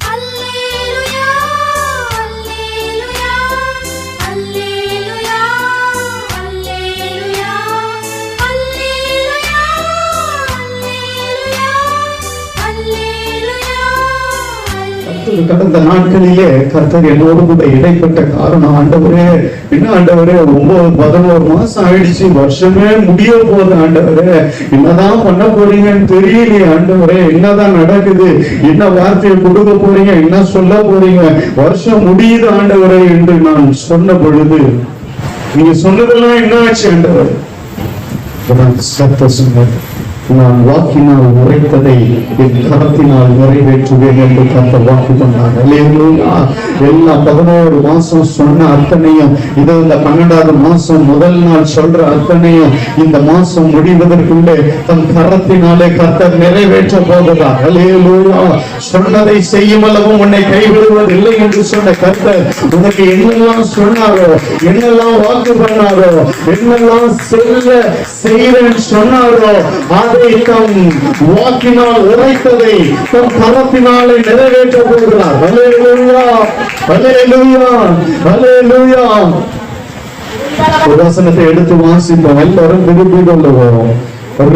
அல்லேலூயா கடந்த நாட்களிலே கர்த்தர் என்னோடு கூட இடைப்பட்ட காரணம் ஆண்டவரே என்ன ஆண்டவரே ஒன்பது பதினோரு மாசம் ஆயிடுச்சு வருஷமே முடிய போகுது ஆண்டவரே. என்னதான் பண்ண போறீங்கன்னு தெரியலையே ஆண்டவரே என்னதான் நடக்குது என்ன வார்த்தையை கொடுக்க போறீங்க என்ன சொல்ல போறீங்க வருஷம் முடியுது ஆண்டவரே என்று நான் சொன்ன பொழுது நீங்க சொன்னதெல்லாம் என்ன ஆச்சு ஆண்டவர் சத்த சொன்னது நான் வாக்கினால் உரைத்ததை என் கரத்தினால் நிறைவேற்றுவேன் என்று கத்த வாக்கு பண்ணார் எல்லா பதினோரு மாசம் சொன்ன அத்தனையும் இது இந்த பன்னெண்டாவது மாசம் முதல் நாள் சொல்ற அத்தனையும் இந்த மாசம் முடிவதற்குள்ளே தன் கரத்தினாலே கர்த்தர் நிறைவேற்ற போகிறார் அல்லேலூயா. சொன்னதை செய்யும் அளவும் உன்னை கைவிடுவதில்லை என்று சொன்ன கர்த்தர் உனக்கு என்னெல்லாம் சொன்னாரோ என்னெல்லாம் வாக்கு பண்ணாரோ என்னெல்லாம் செல்ல செய்வேன் சொன்னாரோ தம் வாக்கினால் உரைத்ததை தம் கரத்தினாலே நிறைவேற்ற போகிறார் ஹalleluya ஹalleluya ஹalleluya. ஒரு வசனத்தை எடுத்து வாசிப்போம் எல்லாரும் திருப்பி கொள்ளுவோம்.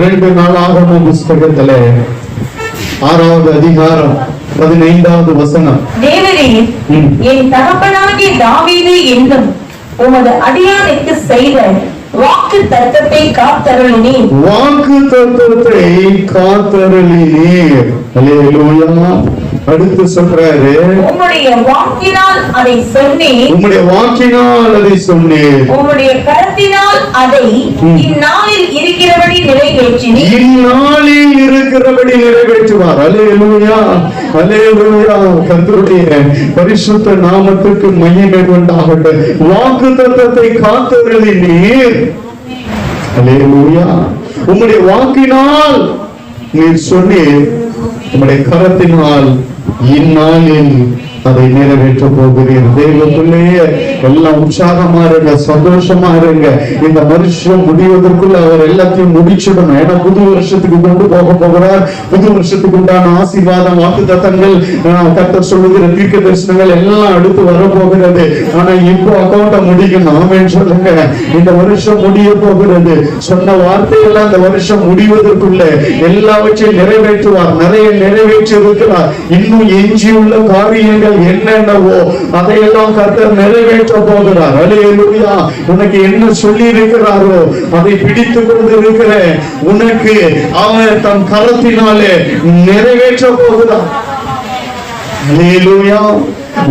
ரெண்டு நாள் ஆகம புஸ்தகத்துல ஆறாவது அதிகாரம் பதினைந்தாவது வசனம். என் தகப்பனாகிய தாவீது என்றும் உமது அடியானுக்கு செய்த வாக்கு தத்தத்தை காத்தருளினீர். வாக்கு தத்தத்தை காத்தருளினீர். அல்லேலூயா. அடுத்து சொல்றாரு உம்முடைய வாக்கினால் அதை சொன்னீர் உம்முடைய வாக்கினால் அதை சொன்னீர் உம்முடைய கரத்தினால் அதை. இந்நாளில் இருக்கிறபடி நிறைவேற்றினீர் இந்நாளில் இருக்கிறபடி நிறைவேற்றுவார். அலேலூயா அலேலூயா கர்த்தருடைய பரிசுத்த நாமத்துக்கு மகிமை உண்டாகட்டும். வாக்கு தத்தத்தை காத்தருளினீர் அலேலூயா உம்முடைய வாக்கினால் நீர் சொன்னீர். உம்முடைய கரத்தினால் இந்நாளில் அதை நிறைவேற்ற போகிறீர் தேவ எல்லாம் உற்சாகமா இருங்க சந்தோஷமா இருங்க இந்த வருஷம் முடிவதற்குள்ள அவர் எல்லாத்தையும் முடிச்சிடணும் ஏன்னா புது வருஷத்துக்கு கொண்டு போக போகிறார். புது வருஷத்துக்கு உண்டான ஆசீர்வாதம் வாக்கு தத்தங்கள் கத்தர் சொல்லுகிற தீர்க்க தரிசனங்கள் எல்லாம் அடுத்து வரப்போகிறது. ஆனா இப்போ அக்கௌண்ட முடிக்கணும் ஆமென் சொல்லுங்க இந்த வருஷம் முடிய போகிறது. சொன்ன வார்த்தைகள் இந்த வருஷம் முடிவதற்குள்ள எல்லாவற்றையும் நிறைவேற்றுவார் நிறைய நிறைவேற்றி இருக்கிறார் இன்னும் எஞ்சியுள்ள காரியங்கள் என்னென்னவோ அதையெல்லாம் கர்த்தர் நிறைவேற்ற போகிறார். அலையலுயா உனக்கு என்ன சொல்லி இருக்கிறாரோ அதை பிடித்து கொண்டு இருக்கிற உனக்கு அவர் தன் கரத்தினாலே நிறைவேற்ற போகிறார்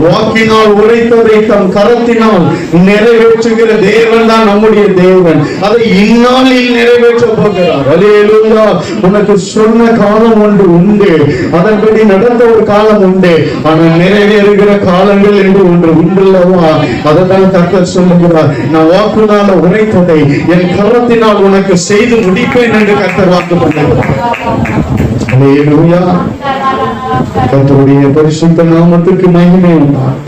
வாக்கினால் உரைத்ததை தம் கரத்தினால் நிறைவேற்றுகிற தேவன் தான் நம்முடைய தேவன். அதை இந்நாளில் நிறைவேற்ற போகிறார். அல்லேலூயா உனக்கு சொன்ன காலம் ஒன்று உண்டு. அதன்படி நடந்த ஒரு காலம் உண்டு. ஆனால் நிறைவேறுகிற காலங்கள் என்று ஒன்று உண்டுல்லவா? அதைத்தான் கர்த்தர் சொல்லுகிறார். நான் வாக்குனால உரைத்ததை என் கரத்தினால் உனக்கு செய்து முடிப்பேன் என்று கர்த்தர் வாக்கு பண்ணுகிறார். அல்லேலூயா கத்தருடைய பரிசுத்த நாமத்துக்கு மகிமை உண்டாகும்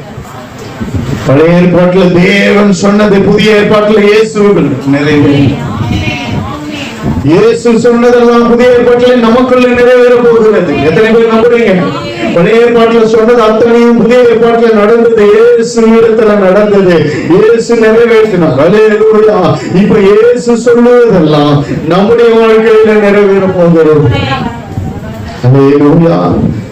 பழைய ஏற்பாட்டுல தேவன் சொன்னது புதிய ஏற்பாட்டுல இயேசு நிறைவேறும் இயேசு சொன்னதெல்லாம் புதிய ஏற்பாட்டுல நமக்குள்ள நிறைவேற போகிறது. எத்தனை பேர் நம்புறீங்க? பழைய ஏற்பாட்டுல சொன்னது அத்தனையும் புதிய ஏற்பாட்டுல நடந்தது. இயேசு இடத்துல நடந்தது. இயேசு நிறைவேற்றினார். இப்ப இயேசு சொல்லுவதெல்லாம் நம்முடைய வாழ்க்கையில நிறைவேற போகிறோம்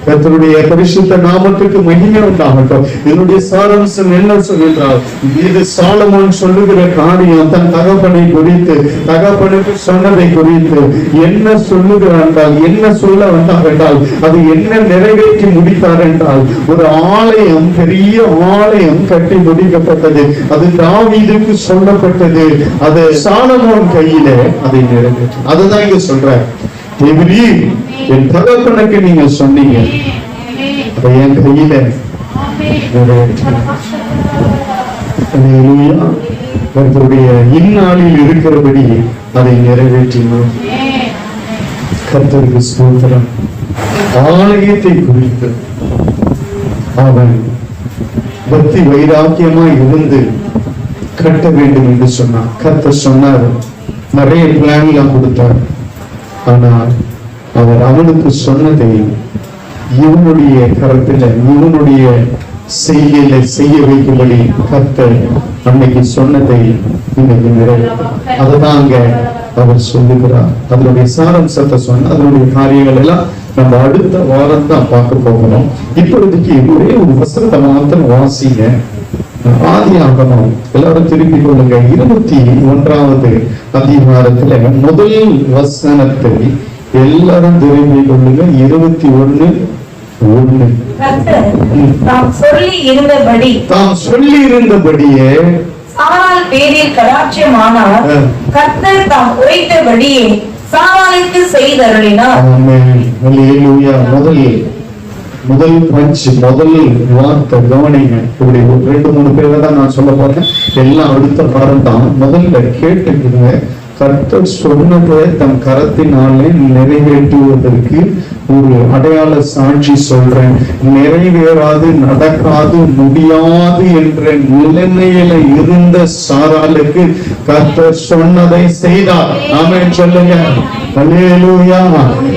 கத்தருடைய பரிசுத்த நாமத்துக்கு மகிமை உண்டாகட்டும். என்னுடைய சாரம்சம் என்ன சொல்கின்றார் இது சாலமோன் சொல்லுகிற காரியம் தன் தகப்பனை குறித்து தகப்பனுக்கு சொன்னதை குறித்து. என்ன சொல்லுகிறார் என்றால் என்ன சொல்ல வந்தார் என்றால் அது என்ன நிறைவேற்றி முடித்தார் என்றால் ஒரு ஆலயம் பெரிய ஆலயம் கட்டி முடிக்கப்பட்டது. அது தாவீதுக்கு சொல்லப்பட்டது. அது சாலமோன் கையிலே அதை நிறைவேற்றி அதுதான் இங்க சொல்ற தேவரி என் தகப்பனுக்கு நீங்க சொன்னீங்க. அப்ப என் கையில கருத்துடைய இந்நாளில் இருக்கிறபடி அதை நிறைவேற்றினோம். கருத்தருக்கு ஸ்தோத்திரம். ஆலயத்தை குறித்து அவன் பக்தி வைராக்கியமா இருந்து கட்ட வேண்டும் என்று சொன்னான். கர்த்தர் சொன்னார் நிறைய பிளான் எல்லாம் கொடுத்தார். ஆனால் அவர் அவனுக்கு சொன்னதை இவனுடைய கருத்துல இவனுடைய செய்யல செய்ய வைக்கும்படி கத்த அன்னைக்கு சொன்னதை இன்னைக்கு நிறைவு அதுதாங்க அவர் சொல்லுகிறார். அதனுடைய சாரம்சத்தை சொன்ன அதனுடைய காரியங்கள் எல்லாம் நம்ம அடுத்த வாரம் தான் பார்க்க போகிறோம். இப்பொழுதுக்கு ஒரே ஒரு வசனத்தை மாத்திரம் வாசிங்க. ஆதி ஆகணும் எல்லாரும் திருப்பி கொள்ளுங்க. இருபத்தி ஒன்றாவது அதிகாரத்துல முதல் வசனத்தை எல்லாரும் திரும்பிக் கொள்ளுங்க. இருபத்தி ஒண்ணு ஒண்ணு. தாம் சொல்லி இருந்தபடி. தாம் சொல்லி இருந்தபடியே. சாராள் பேரில் கடாட்சியமானார். கர்த்தர் தாம் உரைத்தபடியே சாராளுக்கு செய்தருளினார். ஆமென். முதல் பஞ்ச் முதல் வார்த்தை கவனிங்க. இப்படி ஒரு ரெண்டு மூணு பேரை தான் நான் சொல்ல போறேன். எல்லாம் அடுத்த வாரம் தான். முதல்ல கேட்டுக்கிறங்க கர்த்தர் சொன்னதை தம் கரத்தினாலே நிறைவேற்றுவதற்கு ஒரு அடையாள சாட்சி சொல்றேன். நிறைவேறாது நடக்காது முடியாது என்ற நிலைமையில இருந்த சாராளுக்கு கர்த்தர் சொன்னதை செய்தார். ஆமென் சொல்லுங்க.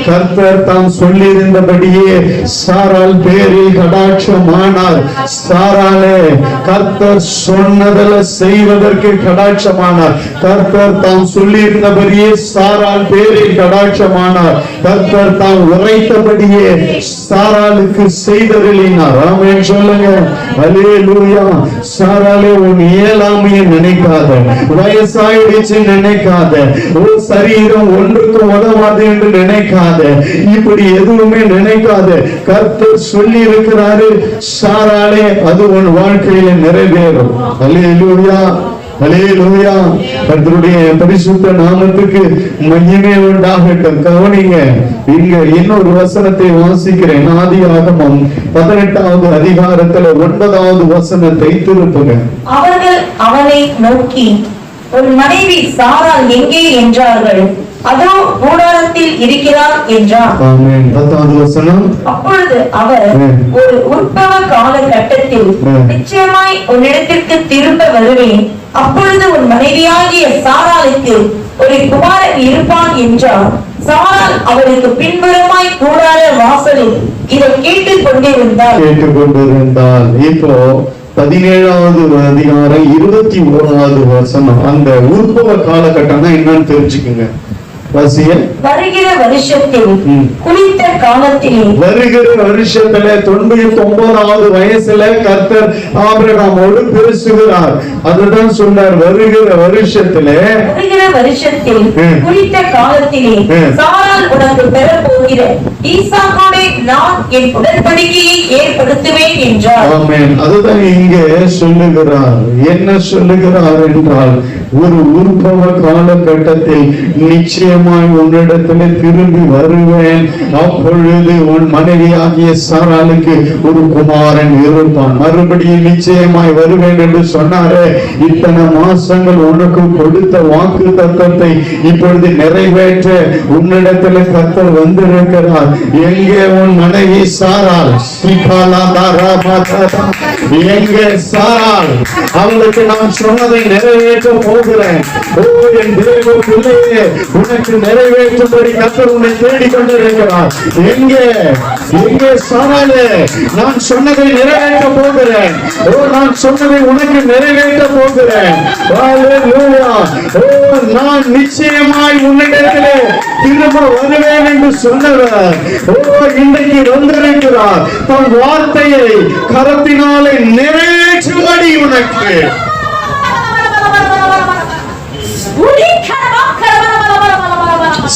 கர்த்தர் தாம் சொல்லியிருந்தபடியே சாரால் பேரில் கடாட்சமானார். சாராலே கர்த்தர் சொன்னதில் செய்வதற்கு கடாட்சமானார். கர்த்தர் தாம் சொல்லி சொல்லியிருந்தபடியே சாரால் பேரில் கடாட்சமானார். கர்த்தர் தாம் உரைத்தபடியே சாராளுக்கு செய்தருளினார். ஆமென் சொல்லுங்க. அல்லேலூயா. சாராலே உன் இயலாமையை நினைக்காத. வயசாயிடுச்சு நினைக்காத. உன் சரீரம் ஒன்றுக்கும் உதவாது என்று நினைக்காத. இப்படி எதுவுமே நினைக்காத. கர்த்தர் சொல்லி இருக்கிறாரு சாராலே அது உன் வாழ்க்கையில நிறைவேறும். அல்லேலூயா. அல்லேலூயா கர்த்தருடைய பரிசுத்த நாமத்துக்கு மையமே உண்டாகட்டும். கவனிங்க இங்க இன்னொரு வசனத்தை வாசிக்கிறேன். ஆதி ஆகமம் பதினெட்டாவது அதிகாரத்துல ஒன்பதாவது வசனத்தை திருப்புங்க. அவர்கள் அவனை நோக்கி ஒரு மனைவி சாரால் எங்கே? என்றார்கள். அதோ கூடாரத்தில் இருக்கிறார் என்றார் ஆமென். பத்தாவது வசனம். அப்பொழுது அவர். ஒரு உற்பவ காலகட்டத்தில் ம். நிச்சயமாய் உன்னிடத்திற்கு திரும்ப வருவேன். அப்பொழுது உன் மனைவியாகிய சாராளுக்கு ஒரு குமாரன் இருப்பான் என்றார் சாராள் அவருக்கு பின்புறமாய் கூடார வாசலில் இதை கேட்டுக் கொண்டிருந்தார் கேட்டுக்கொண்டிருந்தால் இப்போ பதினேழாவது அதிகாரம் இருபத்தி ஓராவது வசனம். அந்த உற்பவ காலகட்டம்னா என்னன்னு தெரிஞ்சுக்குங்க. வருகிற வருஷத்தில் ம். குளித்த காலத்திலே வருகிற வருஷத்துல தொண்ணூத்தி ஒன்பதாவது வயசுல கர்த்தர் ஆபிரகாமோடு பேசுகிறார் அதுதான் சொன்னார் வருகிற வருஷத்துல வருகிற வருஷத்தில் ம். குளித்த காலத்திலே. சாரால் உனக்கு போகிற ஈசாக்கோடே நான் என் உடன்படிக்கையை ஏற்படுத்துவேன் என்றார் ஆமென் அதுதான் இங்க சொல்லுகிறார் என்ன சொல்லுகிறார் என்றால் ஒரு உற்பவ காலகட்டத்தில் நிச்சயமாய் உன்னிடத்துல திரும்பி வருவேன். அப்பொழுது உன் மனைவியாகிய சாராளுக்கு ஒரு குமாரன் இருப்பான். மறுபடியும் நிச்சயமாய் வருவேன் என்று சொன்னாரே. இத்தனை மாசங்கள் உனக்கு கொடுத்த வாக்கு தத்தத்தை இப்பொழுது நிறைவேற்ற உன்னிடத்துல கத்தர் வந்திருக்கிறார். எங்கே உன் மனைவி சாரால் ஸ்ரீகாலா தாரா மாதா. எங்க சாரால். அவளுக்கு நான் சொன்னதை நிறைவேற்ற போகிறேன். ஓ என் தேவ பிள்ளையே உனக்கு நிறைவேற்றும்படி கத்தர் உன்னை தேடிக் கொண்டிருக்கிறார். எங்கே? எங்கே சாராலே? நான் சொன்னதை நிறைவேற்ற போகிறேன். ஓ நான் சொன்னதை உனக்கு நிறைவேற்ற போகிறேன். ஓ நான் நிச்சயமாய் உன்னிடத்திலே திரும்ப வருவேன் என்று சொன்னவர். ஓ இன்றைக்கு வந்திருக்கிறார். தன் வார்த்தையை கரத்தினாலே நிறைவேற்றும்படி உனக்கு.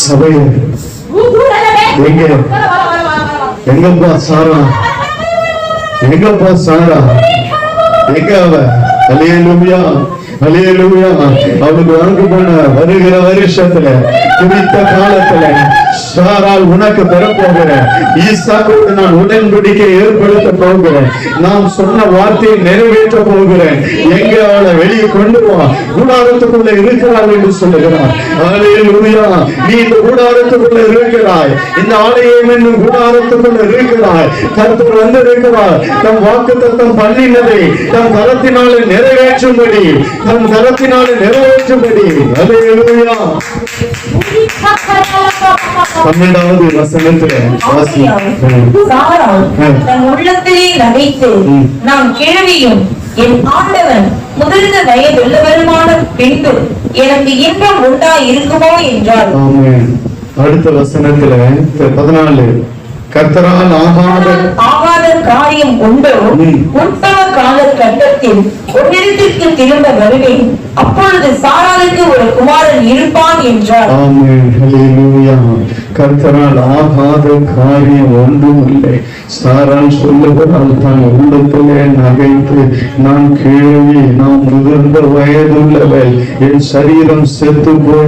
சபையே எங்க? எங்கப்பா சாரா? எங்கப்பா சாரா? எங்க அவ அலையலுமியா அலையலுமியா அவனுக்கு வாங்க போன வருகிற வருஷத்துல குறித்த காலத்துல சாரால் உனக்கு பெறப்போகிறேன். ஈசாக்கோடு நான் உடன்படிக்கை ஏற்படுத்த போகிறேன். நான் சொன்ன வார்த்தையை நிறைவேற்ற போகிறேன். எங்க அவளை வெளியே கொண்டு போ. கூடாரத்துக்குள்ள இருக்கிறாள் என்று சொல்லுகிறார். நீ இந்த கூடாரத்துக்குள்ள இருக்கிறாய். இந்த ஆலயம் என்னும் கூடாரத்துக்குள்ள இருக்கிறாய். கருத்து வந்து இருக்கிறார் தம் வாக்கு தத்தம் பண்ணினதை தம் கரத்தினாலே நிறைவேற்றும்படி. தம் கரத்தினாலே நிறைவேற்றும்படி. அல்லேலூயா பன்னெண்டாவது வசனத்துல. தன் உள்ளத்திலே நகைத்து. நாம் கிழவியும் என் ஆண்டவன் முதிர்ந்த வயதுள்ளவருமான பின்பு எனக்கு இன்பம் உண்டா இருக்குமோ ஆமென். அடுத்த வசனத்துல பதினாலு கர்த்தரால் ஆகாத ஆகாத காரியம் உண்டோ ம். உற்பவ கால கட்டத்தில் உன்னிடத்திற்கு திரும்ப வருவேன் அப்பொழுது சாராளுக்கு ஒரு குமாரன் இருப்பான் என்றார் ஆமென். கர்த்தரால் ஆகாத காரியம் ஒன்றும் இல்லை சாரால் சொல்லுகிறால் தான் உள்ளத்திலே நகைத்து நான் கேள்வி நான் முதிர்ந்த வயதுள்ளவள். என் சரீரம் செத்து போய்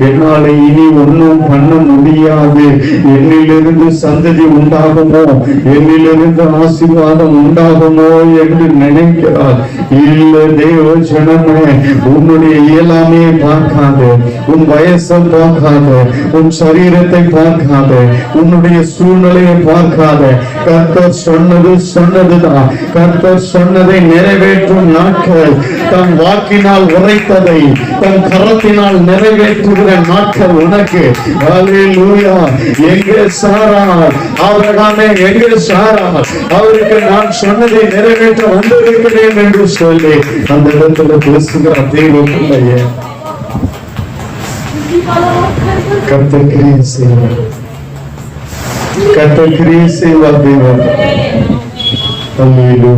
என்னால இனி ஒன்றும் பண்ண முடியாது. என்னிலிருந்து சந்ததி உண்டாகுமோ? என்னிலிருந்து ஆசீர்வாதம் உண்டாகுமோ? என்று நினைக்கிறார். இல்ல தேவ ஜனமே உன்னுடைய இயலாமையை பார்க்காது. உன் வயசை பார்க்காது. உன் சரீரத்தை பார்க்காத உன்னுடைய சூழ்நிலையை பார்க்காத. கர்த்தர் சொன்னது சொன்னதுதான். கர்த்தர் சொன்னதை நிறைவேற்றும் நாட்கள் தன் வாக்கினால் உரைத்ததை தன் கரத்தினால் நிறைவேற்றுகிற நாட்கள் உனக்கு. ஹalleluya. எங்கே சாரா அவர்தானே எங்கே சாரா அவருக்கு நான் சொன்னதை நிறைவேற்ற வந்திருக்கிறேன் என்று சொல்லி அந்த இடத்துல பேசுகிற தெய்வம் இல்லையே. கர்த்தர் கிரியை செய்வார் கர்த்தர் கிரியை செய்வார் தேவன் ஹalleluya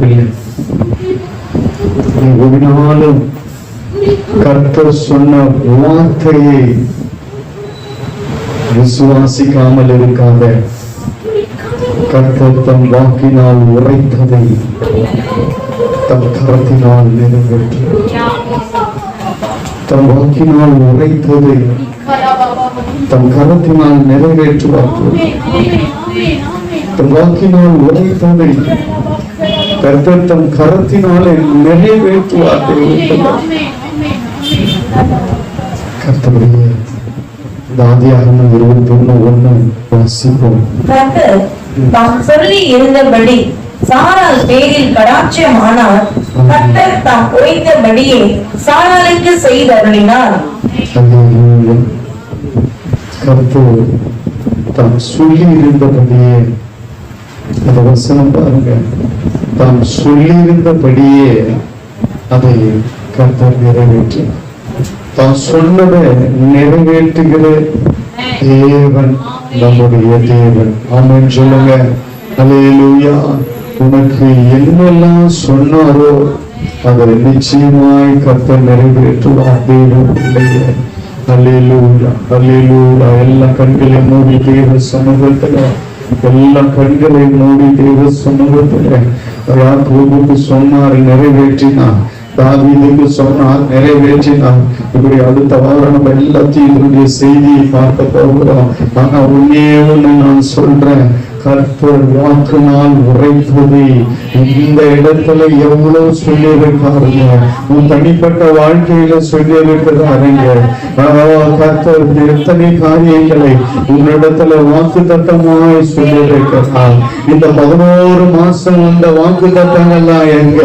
பிள்ளை. நீ நாளும் கர்த்தர் சொன்ன வார்த்தையை விசுவாசிக்காமல் இருக்காத. கர்த்தர் தம் வாக்கினால் உரைத்ததை தம் கரத்தினால் நிறைவேற்ற. தம் வாக்கினால் உரைத்ததை. தம் கரத்தினால் நிறைவேற்றுவார்கள். தம் வாக்கினால் உரைத்ததை கர்த்தர் தம் கரத்தினாலே நிறைவேற்றுவார்கள். கர்த்தருடைய தாதியாகமும் இருபத்தி ஒண்ணு ஒண்ணு வாசிப்போம். கர்த்தர் தாம் சொல்லி இருந்தபடி சாரால் பேரில் கடாட்சியமானார் கர்த்தர் தாம் உரைத்தபடியே சாராளுக்கு கர்த்தர் தாம் சொல்லி இருந்தபடியே அந்த வசனம் பாருங்க. தாம் சொல்லி இருந்தபடியே அதை கர்த்தர் நிறைவேற்றி. தான் சொன்னதை நிறைவேற்றுகிற தேவன் நம்முடைய தேவன். ஆமென் சொல்லுங்க. அல்லேலூயா உனக்கு என்னெல்லாம் சொன்னாரோ அதை நிச்சயமாய் கத்த நிறைவேற்றுவார். தேவ பிள்ளையே அல்லேலூயா அல்லேலூயா. எல்லா கண்களை மூடி தேவ சமூகத்துல எல்லா கண்களை மூடி தேவ சமூகத்துல. யாக்கோபுக்கு சொன்னார் நிறைவேற்றினார். தாவீதுக்கு சொன்னார் நிறைவேற்றினார். இப்படி அடுத்த வாரம் நம்ம எல்லாத்தையும் இதனுடைய செய்தியை பார்க்க போகிறோம். ஆனா ஒன்னே ஒண்ணு நான் சொல்றேன். கர்த்தர் வாக்குனால் உரைப்பது இந்த இடத்துல எவ்வளவு சொல்லியிருக்காருங்க. உன் தனிப்பட்ட வாழ்க்கையில சொல்லியிருக்கிறாருங்க. கர்த்தர் எத்தனை காரியங்களை உன்னிடத்துல வாக்கு தத்தமாய் சொல்லியிருக்கிறார். இந்த பதினோரு மாசம் இந்த வாக்கு தத்தங்கள்லாம் எங்க?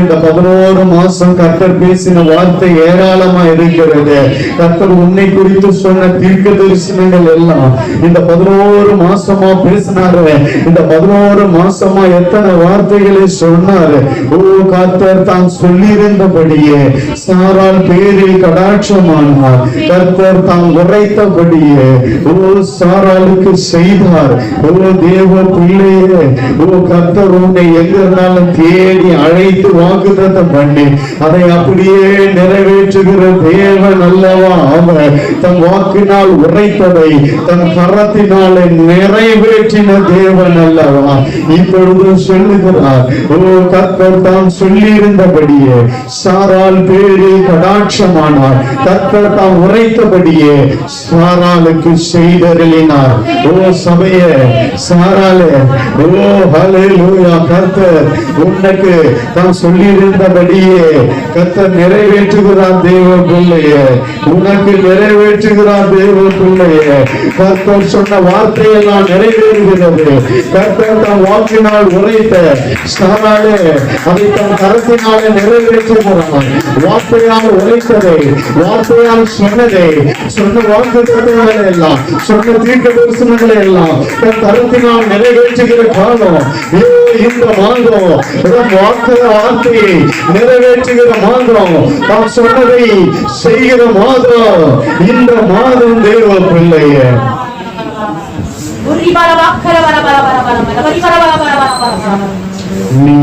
இந்த பதினோரு மாசம் கர்த்தர் பேசின வார்த்தை ஏராளமா இருக்கிறது. கர்த்தர் உன்னை குறித்து சொன்ன தீர்க்க தரிசனங்கள் எல்லாம் இந்த பதினோரு மாசமா பேசினாரு. இந்த பதினோரு மாசமா எத்தனை வார்த்தைகளை சொன்னாரு. ஓ கர்த்தர் தான் சொல்லியிருந்தபடியே சாரால் பேரில் கடாட்சமானார். கர்த்தர் தாம் உரைத்தபடியே ஓ சாராளுக்கு செய்தார். ஓ தேவ பிள்ளையே ஓ கர்த்தர் உன்னை எங்க இருந்தாலும் தேடி அழைத்து வாக்குத்தத்தம் பண்ணி அதை அப்படியே நிறைவேற்றுகிற தேவன் அல்லவா அவர் தன் வாக்கினால் உரைத்ததை தன் கரத்தினாலே நிறைவேற்றின தேவன் அல்லவா இப்பொழுது சொல்லுகிறார் ஓ கத்தர் தாம் சொல்லியிருந்தபடியே சாரால் பேரு கடாட்சமானார். கத்தர் தாம் உரைத்தபடியே சாராளுக்கு செய்தருளினார். ஓ சபைய சாராலே ஓ ஹலே லூயா கத்தர் உனக்கு தாம் சொல்லியிருந்தபடியே கத்தர் நிறைவேற்றுகிறார் தேவ பிள்ளையே உனக்கு நிறைவேற்றுகிறார் தேவ பிள்ளையே கத்தர் சொன்ன வார்த்தையெல்லாம் நிறைவேற்ற நிறைவேறுகிறது கர்த்தர் தம் வாக்கினால் உரைத்த ஸ்தானாலே அதை தம் கரத்தினாலே நிறைவேற்றுகிறார் வார்த்தையால் உரைத்ததை வார்த்தையால் சொன்னதை சொன்ன வாக்கு தத்துவங்களை எல்லாம் சொன்ன தீர்க்க தரிசனங்களை எல்லாம் தன் கரத்தினால் நிறைவேற்றுகிற காலம் இந்த மாதம். வார்த்தை வார்த்தையை நிறைவேற்றுகிற மாதம். தாம் சொன்னதை செய்கிற மாதம். இந்த மாதம் தேவ பிள்ளைய நீ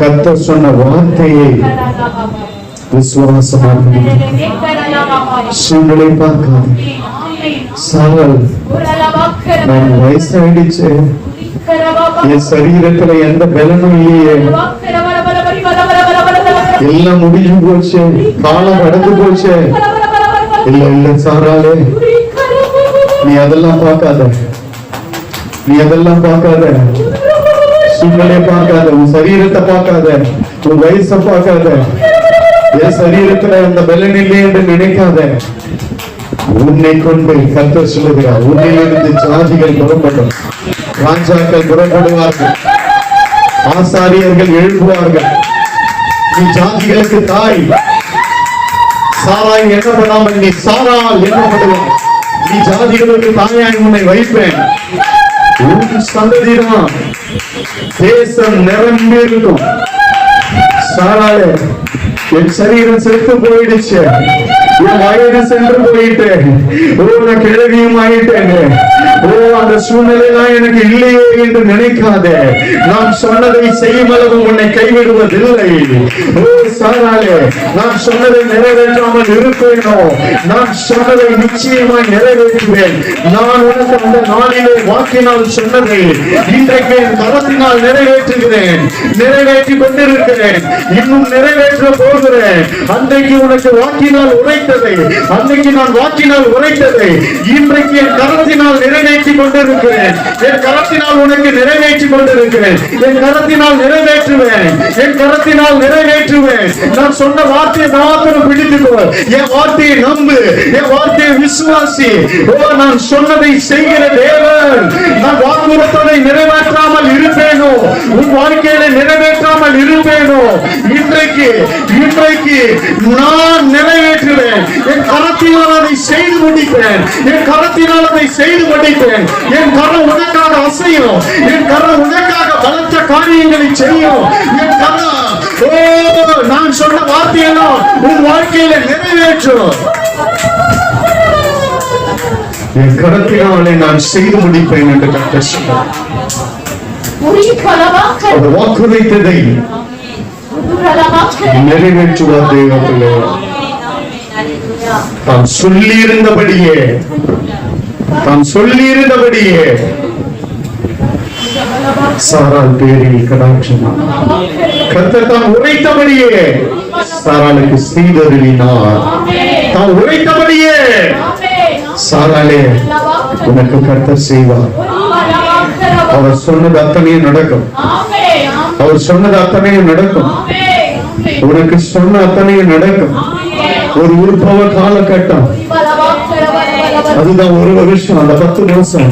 கத்த சொன்ன வார்த்தையை விசுவாசமாக சூழ்நிலை பார்க்காது சாவல் நான் வயசாயிடுச்சு. என் சரீரத்துல எந்த பலனும் இல்லையே. எல்லாம் முடிஞ்சு போச்சு. காலம் கடந்து போச்சு. இல்ல இல்ல சாராலே நீ அதெல்லாம் பார்க்காத. நீ அதெல்லாம் பார்க்காத. சூழ்நிலையை பார்க்காத உன் சரீரத்தை பார்க்காத உன் வயசை பார்க்காத. என் சரீரத்துல அந்த பலன் இல்லை என்று நினைக்காத. உன்னை கொண்டு கத்த சொல்லுகிறார் உன்னிலிருந்து ஜாதிகள் புறப்படும். ராஜாக்கள் புறப்படுவார்கள். ஆசாரியர்கள் எழுப்புவார்கள் நீ ஜாதிகளுக்கு தாய். சாராய் எண்ணப்படாமல் நீ சாரால் பண்ணுவான் நீ ஜாதிகளுக்கு தாயாய் உன்னை வைப்பேன். உன் சந்ததிதான் தேசம் நிரம்பி இருக்கும் சாராளே என் சரீரம் செத்து போயிடுச்சு. வயது சென்று போயிட்டேன் ஓ நான் கிழவியும் ஆயிட்டேன். ஓ அந்த சூழ்நிலையெல்லாம் எனக்கு இல்லையே என்று நினைக்காதே. நான் சொன்னதை செய்யும் அளவு உன்னை கைவிடுவதில்லை. ஓ சாராலே நான் சொன்னதை நிறைவேற்றாமல் இருப்பேனோ? நான் சொன்னதை நிச்சயமாய் நிறைவேற்றுவேன். நான் உனக்கு அந்த நாளிலே வாக்கினால் சொன்னதை இன்றைக்கு என் கரத்தினால் நிறைவேற்றுகிறேன். நிறைவேற்றி கொண்டிருக்கிறேன். இன்னும் நிறைவேற்ற போகிறேன். அன்றைக்கு உனக்கு வாக்கினால் உரை உரைத்தது அன்றைக்கு நான் வாக்கினால் உரைத்ததை இன்றைக்கு என் கரத்தினால் நிறைவேற்றி கொண்டிருக்கிறேன். என் கரத்தினால் உனக்கு நிறைவேற்றி கொண்டிருக்கிறேன். என் கரத்தினால் நிறைவேற்றுவேன். என் கரத்தினால் நிறைவேற்றுவேன். நான் சொன்ன வார்த்தையை மாத்திரம் பிடித்துக்கோ என் வார்த்தையை நம்பு. என் வார்த்தையை விசுவாசி. ஓ நான் சொன்னதை செய்கிற தேவன். நான் வாக்குறுத்ததை நிறைவேற்றாமல் இருப்பேனோ? உன் வாழ்க்கையில நிறைவேற்றாமல் இருப்பேனோ? இன்றைக்கு இன்றைக்கு நான் நிறைவேற்றுவேன். என் கரத்தினால் அதை செய்து முடிப்பேன். என் கரத்தினால் அதை செய்து முடிப்பேன். என் கரம் உனக்காக அசையும். என் கரம் உனக்காக பலத்த காரியங்களை செய்யும். என் கரம் ஓ நான் சொன்ன வார்த்தையெல்லாம் உன் வாழ்க்கையில நிறைவேற்றும். என் கரத்தினாலே நான் செய்து முடிப்பேன் என்று கர்த்தர் சொன்னார். அவர் வாக்குரைத்ததை நிறைவேற்றுவார் தேவ பிள்ளைகள் தாம் சொல்லியிருந்தபடியே தாம் சொல்லி சாரால் பேரில் கடாட்சமா. கர்த்தர் தாம் உரைத்தபடியே. சாராளுக்கு செய்தருளினார் தாம் உரைத்தபடியே. சாராலே உனக்கு கர்த்தர் செய்வார். அவர் சொன்னது அத்தனையும் நடக்கும். அவர் சொன்னது அத்தனையும் நடக்கும். உனக்கு சொன்ன அத்தனையும் நடக்கும். ஒரு உற்பவ காலகட்டம். அதுதான் ஒரு வருஷம் அந்த பத்து மாசம்.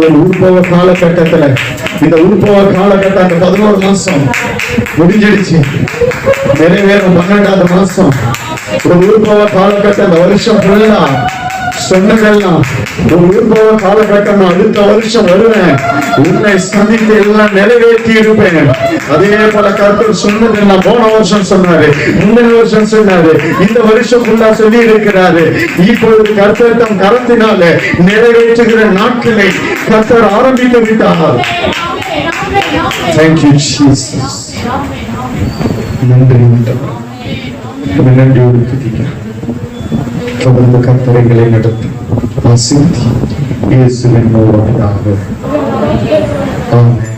ஒரு உற்பவ காலகட்டத்துல இந்த உற்பவ காலகட்டம் அந்த பதினோரு மாசம் முடிஞ்சிடுச்சு. நிறைவேறும் பன்னெண்டாவது மாசம். ஒரு உற்பவ காலகட்டம் அந்த வருஷம் ஃபுல்லா சொன்னதெல்லாம் ஒரு உற்பவ காலகட்டம் அடுத்த வருஷம் வருவேன். உன்னை சந்தித்து எல்லாம் நிறைவேற்றி இருப்பேன். அதே போல கருத்து சொன்னது. நான் போன வருஷம் சொன்னாரு முந்தின வருஷம் சொன்னாரு இந்த வருஷம் ஃபுல்லா சொல்லி இருக்கிறாரு இப்பொழுது கர்த்தர் தம் கரத்தினால நிறைவேற்றுகிற நாட்களை கர்த்தர் ஆரம்பித்து விட்டார். தேங்க்யூ ஜீசஸ் நன்றி ஆண்டவரே. நன்றியோடு கவர்ந்த கத்தரைகளை நடத்தி ஆசிர்வதி இயேசுவின் மூலமாக. ஆமென்.